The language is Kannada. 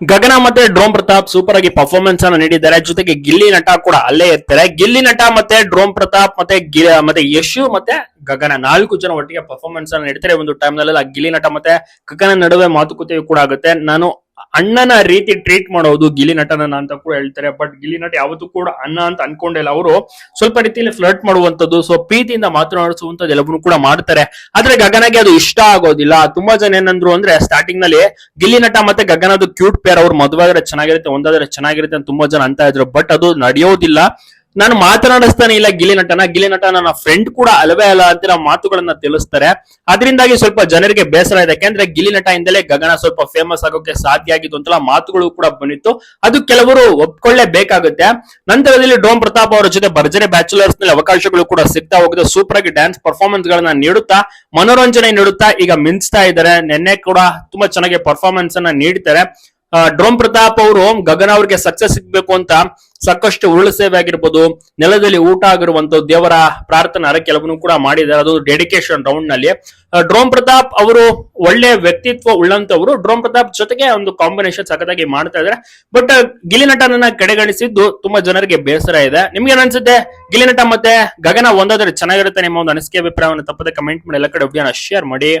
ಗಗನ ಮತ್ತೆ ಡ್ರೋಮ್ ಪ್ರತಾಪ್ ಸೂಪರ್ ಆಗಿ ಪರ್ಫಾರ್ಮೆನ್ಸ್ ಅನ್ನು ನೀಡಿದ್ದಾರೆ. ಜೊತೆಗೆ ಗಿಲ್ಲಿ ನಟ ಕೂಡ ಅಲ್ಲೇ ಇರ್ತಾರೆ. ಗಿಲ್ಲಿ ನಟ ಮತ್ತೆ ಡ್ರೋಮ್ ಪ್ರತಾಪ್ ಮತ್ತೆ ಮತ್ತೆ ಯಶು ಮತ್ತೆ ಗಗನ ನಾಲ್ಕು ಜನ ಒಟ್ಟಿಗೆ ಪರ್ಫಾರ್ಮೆನ್ಸ್ ಅನ್ನು ನೀಡ್ತಾರೆ. ಒಂದು ಟೈಮ್ನಲ್ಲಿ ಗಿಲ್ಲಿ ನಟ ಮತ್ತೆ ಗಗನ ನಡುವೆ ಮಾತುಕತೆಯು ಕೂಡ ಆಗುತ್ತೆ. ನಾನು ಅಣ್ಣನ ರೀತಿ ಟ್ರೀಟ್ ಮಾಡೋದು ಗಿಲಿ ನಟನನ್ನ ಅಂತ ಕೂಡ ಹೇಳ್ತಾರೆ. ಬಟ್ ಗಿಲಿ ನಟ ಯಾವತ್ತೂ ಕೂಡ ಅಣ್ಣ ಅಂತ ಅನ್ಕೊಂಡಿಲ್ಲ ಅವರು ಸ್ವಲ್ಪ ರೀತಿಯಲ್ಲಿ ಫ್ಲರ್ಟ್ ಮಾಡುವಂತದ್ದು ಸೊ ಪ್ರೀತಿಯಿಂದ ಮಾತನಾಡಿಸುವಂತದ್ದು ಎಲ್ಲವನ್ನೂ ಕೂಡ ಮಾಡ್ತಾರೆ. ಆದ್ರೆ ಗಗನಗೆ ಅದು ಇಷ್ಟ ಆಗೋದಿಲ್ಲ. ತುಂಬಾ ಜನ ಏನಂದ್ರು ಅಂದ್ರೆ ಸ್ಟಾರ್ಟಿಂಗ್ನಲ್ಲಿ ಗಿಲ್ಲಿ ನಟ ಮತ್ತೆ ಗಗನದು ಕ್ಯೂಟ್ ಪೇರ್ ಅವ್ರು ಮದುವೆ ಆದ್ರೆ ಚೆನ್ನಾಗಿರುತ್ತೆ, ಒಂದಾದ್ರೆ ಚೆನ್ನಾಗಿರುತ್ತೆ ಅಂತ ತುಂಬಾ ಜನ ಅಂತ ಇದ್ರು. ಬಟ್ ಅದು ನಡೆಯೋದಿಲ್ಲ. ನಾನು ಮಾತನಾಡಿಸ್ತಾನೆ ಇಲ್ಲ ಗಿಲಿ ನಟನ. ಗಿಲಿ ನಟ ನನ್ನ ಫ್ರೆಂಡ್ ಕೂಡ ಅಲ್ಲವೇ ಅಲ್ಲ ಅಂತ ನಾವು ಮಾತುಗಳನ್ನ ತಿಳಿಸ್ತಾರೆ. ಅದರಿಂದಾಗಿ ಸ್ವಲ್ಪ ಜನರಿಗೆ ಬೇಸರ ಇದೆ. ಯಾಕೆಂದ್ರೆ ಗಿಲಿ ನಟ ಇಂದಲೇ ಗಗನ ಸ್ವಲ್ಪ ಫೇಮಸ್ ಆಗೋಕೆ ಸಾಧ್ಯ ಆಗಿದ್ದು ಅಂತೆಲ್ಲ ಮಾತುಗಳು ಕೂಡ ಬಂದಿತ್ತು. ಅದು ಕೆಲವರು ಒಪ್ಕೊಳ್ಳೇಬೇಕಾಗುತ್ತೆ. ನಂತರದಲ್ಲಿ ಡೋಮ್ ಪ್ರತಾಪ್ ಅವರ ಜೊತೆ ಭರ್ಜರಿ ಬ್ಯಾಚುಲರ್ಸ್ನಲ್ಲಿ ಅವಕಾಶಗಳು ಕೂಡ ಸಿಗ್ತಾ ಹೋಗಿದೆ. ಸೂಪರ್ ಆಗಿ ಡ್ಯಾನ್ಸ್ ಪರ್ಫಾರ್ಮೆನ್ಸ್ ಗಳನ್ನ ನೀಡುತ್ತಾ, ಮನೋರಂಜನೆ ನೀಡುತ್ತಾ ಈಗ ಮಿಂಚ್ತಾ ಇದ್ದಾರೆ. ನಿನ್ನೆ ಕೂಡ ತುಂಬಾ ಚೆನ್ನಾಗಿ ಪರ್ಫಾರ್ಮೆನ್ಸ್ ಅನ್ನ ನೀಡ್ತಾರೆ. ಡ್ರೋಮ್ ಪ್ರತಾಪ್ ಅವರು ಗಗನ ಅವ್ರಿಗೆ ಸಕ್ಸಸ್ ಸಿಗ್ಬೇಕು ಅಂತ ಸಾಕಷ್ಟು ಉರುಳು ಸೇವೆ ಆಗಿರ್ಬೋದು, ನೆಲದಲ್ಲಿ ಊಟ ಆಗಿರುವಂತದ್ದು ದೇವರ ಪ್ರಾರ್ಥನೆ ಹರಕೆ ಕೆಲವನ್ನು ಕೂಡ ಮಾಡಿದ್ದಾರೆ. ಅದು ಡೆಡಿಕೇಶನ್ ರೌಂಡ್ನಲ್ಲಿ. ಡ್ರೋಮ್ ಪ್ರತಾಪ್ ಅವರು ಒಳ್ಳೆ ವ್ಯಕ್ತಿತ್ವ ಉಳ್ಳಂತವರು ಡ್ರೋಮ್ ಪ್ರತಾಪ್ ಜೊತೆಗೆ ಒಂದು ಕಾಂಬಿನೇಷನ್ ಸಖತ್ತಾಗಿ ಮಾಡ್ತಾ ಇದ್ದಾರೆ. ಬಟ್ ಗಿಲಿ ನಟನನ್ನ ಕಡೆಗಣಿಸಿದ್ದು ತುಂಬಾ ಜನರಿಗೆ ಬೇಸರ ಇದೆ. ನಿಮ್ಗೆ ಅನ್ಸುತ್ತೆ? ಗಿಲಿ ನಟ ಮತ್ತೆ ಗಗನ ಒಂದಾದ್ರೆ ಚೆನ್ನಾಗಿರುತ್ತೆ ನಿಮ್ಮ ಒಂದು ಅನಿಸಿಕೆ ಅಭಿಪ್ರಾಯವನ್ನು ತಪ್ಪದೆ ಕಮೆಂಟ್ ಮಾಡಿ. ಎಲ್ಲ ಕಡೆ ಶೇರ್ ಮಾಡಿ.